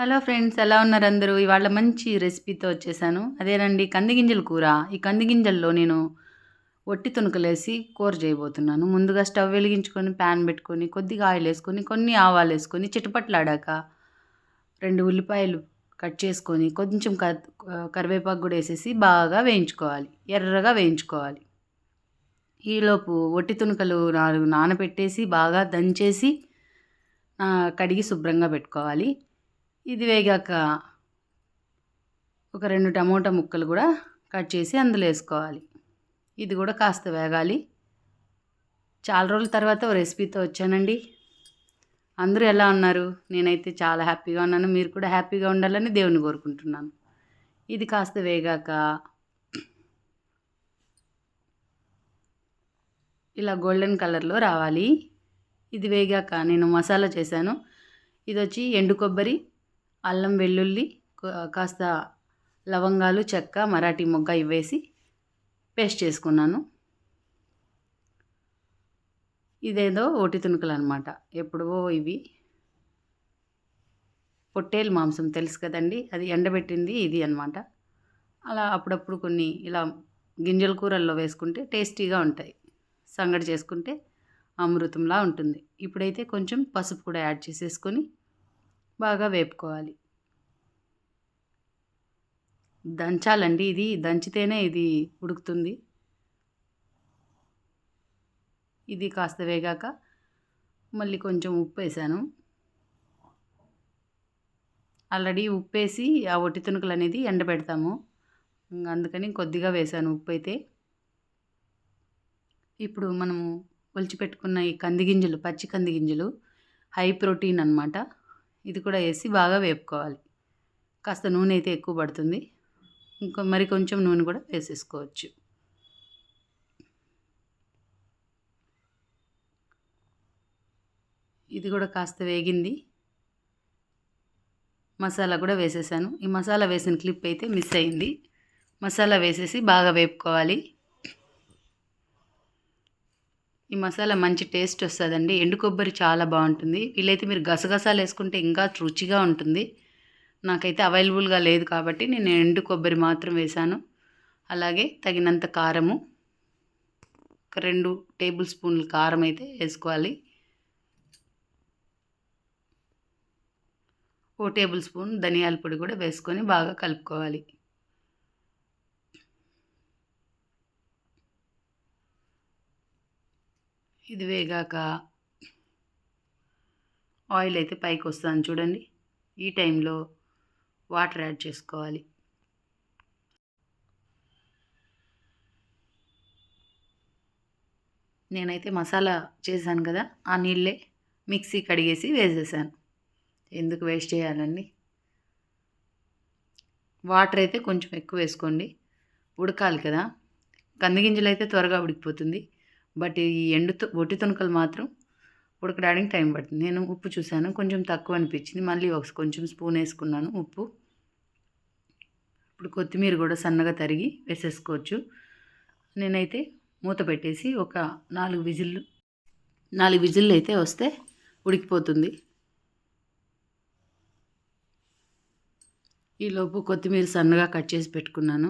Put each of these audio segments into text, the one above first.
Hello friends ఎలా ఉన్నారు అందరూ? ఇవాళ మంచి రెసిపీతో వచ్చేసాను. అదేనండి కందిగింజల కూర. ఈ కందిగింజల్లో నేను ఒట్టి తుణుకలేసి కూర చేయబోతున్నాను. ముందుగా స్టవ్ వెలిగించుకొని ప్యాన్ పెట్టుకొని కొద్దిగా ఆయిల్ వేసుకొని కొన్ని ఆవాలు వేసుకొని చిటపట్లాడాక రెండు ఉల్లిపాయలు కట్ చేసుకొని కొంచెం కరివేపాకు కూడా వేసేసి బాగా వేయించుకోవాలి. ఎర్రగా వేయించుకోవాలి. ఈలోపు ఒట్టి తుణుకలు నాలుగు నానబెట్టేసి బాగా దంచేసి కడిగి శుభ్రంగా పెట్టుకోవాలి. ఇది వేగాక ఒక రెండు టమోటా ముక్కలు కూడా కట్ చేసి అందులో వేసుకోవాలి. ఇది కూడా కాస్త వేగాలి. చాలా రోజుల తర్వాత ఓ రెసిపీతో వచ్చానండి. అందరూ ఎలా ఉన్నారు? నేనైతే చాలా హ్యాపీగా ఉన్నాను. మీరు కూడా హ్యాపీగా ఉండాలని దేవుని కోరుకుంటున్నాను. ఇది కాస్త వేగాక ఇలా గోల్డెన్ కలర్లో రావాలి. ఇది వేగాక నేను మసాలా చేశాను. ఇది వచ్చి ఎండు కొబ్బరి అల్లం వెల్లుల్లి కాస్త లవంగాలు చెక్క మరాఠీ మొగ్గ ఇవేసి పేస్ట్ చేసుకున్నాను. ఇదేదో ఓటి తుణుకలు అనమాట ఎప్పుడో ఇవి. పొట్టేలు మాంసం తెలుసు కదండి అది ఎండబెట్టింది ఇది అనమాట అలా అప్పుడప్పుడు కొన్ని ఇలా గింజల కూరల్లో వేసుకుంటే టేస్టీగా ఉంటాయి. సంగటి చేసుకుంటే అమృతంలా ఉంటుంది. ఇప్పుడైతే కొంచెం పసుపు కూడా యాడ్ చేసేసుకొని బాగా వేపుకోవాలి. దంచాలండి ఇది దంచితేనే ఇది ఉడుకుతుంది. ఇది కాస్త వేగాక మళ్ళీ కొంచెం ఉప్పు వేసాను. ఆల్రెడీ ఉప్పు వేసి ఆ ఒట్టి తునుకలు అనేది ఎండబెడతాము అందుకని కొద్దిగా వేసాను ఉప్పు అయితే ఇప్పుడు మనము ఒలిచిపెట్టుకున్న ఈ కంది గింజలు పచ్చి కంది గింజలు హై ప్రోటీన్ అనమాట ఇది కూడా వేసి బాగా వేపుకోవాలి. కాస్త నూనె అయితే ఎక్కువ పడుతుంది. ఇంకా మరి కొంచెం నూనె కూడా వేసేసుకోవచ్చు. ఇది కూడా కాస్త వేగింది. మసాలా కూడా వేసేసాను. ఈ మసాలా వేసిన క్లిప్ అయితే మిస్ అయింది. మసాలా వేసేసి బాగా వేపుకోవాలి. ఈ మసాలా మంచి టేస్ట్ వస్తుందండి. ఎండు కొబ్బరి చాలా బాగుంటుంది. వీలైతే మీరు గసగసాలు వేసుకుంటే ఇంకా రుచిగా ఉంటుంది. నాకైతే అవైలబుల్గా లేదు కాబట్టి నేను ఎండు కొబ్బరి మాత్రం వేశాను. అలాగే తగినంత కారము ఒక రెండు టేబుల్ స్పూన్లు కారం అయితే వేసుకోవాలి. ఓ టేబుల్ స్పూన్ ధనియాల పొడి కూడా వేసుకొని బాగా కలుపుకోవాలి. ఇది వేగాక ఆయిల్ అయితే పైకి వస్తాను చూడండి. ఈ టైంలో వాటర్ యాడ్ చేసుకోవాలి. నేనైతే మసాలా చేశాను కదా ఆ నీళ్ళే మిక్సీ కడిగేసి వేసేసాను. ఎందుకు వేస్ట్ చేయాలండి? వాటర్ అయితే కొంచెం ఎక్కువ వేసుకోండి. ఉడకాలి కదా. కందిగింజలు అయితే త్వరగా ఉడికిపోతుంది. బట్ ఈ ఎండుతో ఒట్టి తునకలు మాత్రం ఉడకడానికి టైం పడుతుంది. నేను ఉప్పు చూశాను కొంచెం తక్కువ అనిపించింది. మళ్ళీ ఒక కొంచెం స్పూన్ వేసుకున్నాను ఉప్పు. ఇప్పుడు కొత్తిమీర కూడా సన్నగా తరిగి వేసేసుకోవచ్చు. నేనైతే మూత పెట్టేసి ఒక నాలుగు విజిల్లు నాలుగు విజిల్లు అయితే వస్తే ఉడికిపోతుంది. ఈలోపు కొత్తిమీర సన్నగా కట్ చేసి పెట్టుకున్నాను.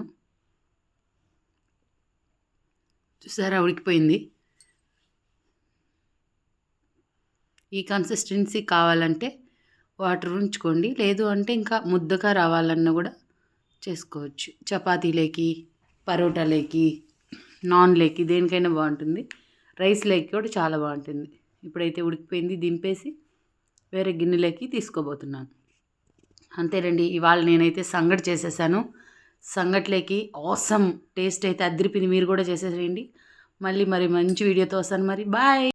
చూసారా? ఉడికిపోయింది. ఈ కన్సిస్టెన్సీ కావాలంటే వాటర్ ఉంచుకోండి. లేదు అంటే ఇంకా ముద్దగా రావాలన్నా కూడా చేసుకోవచ్చు. చపాతీలేకి పరోటాలేకి నాన్లేకి దేనికైనా బాగుంటుంది. రైస్ లేకి కూడా చాలా బాగుంటుంది. ఇప్పుడైతే ఉడికిపోయింది దింపేసి వేరే గిన్నెలోకి తీసుకోబోతున్నాను. అంతేనండి ఇవాళ నేనైతే సంగటి చేసేసాను. సంగట్లేకి ఆసమ్ టేస్ట్ అయితే అద్దరిపింది. మీరు కూడా చేసేసేయండి. మళ్ళీ మరి మంచి వీడియోతో వస్తాను. మరి బాయ్!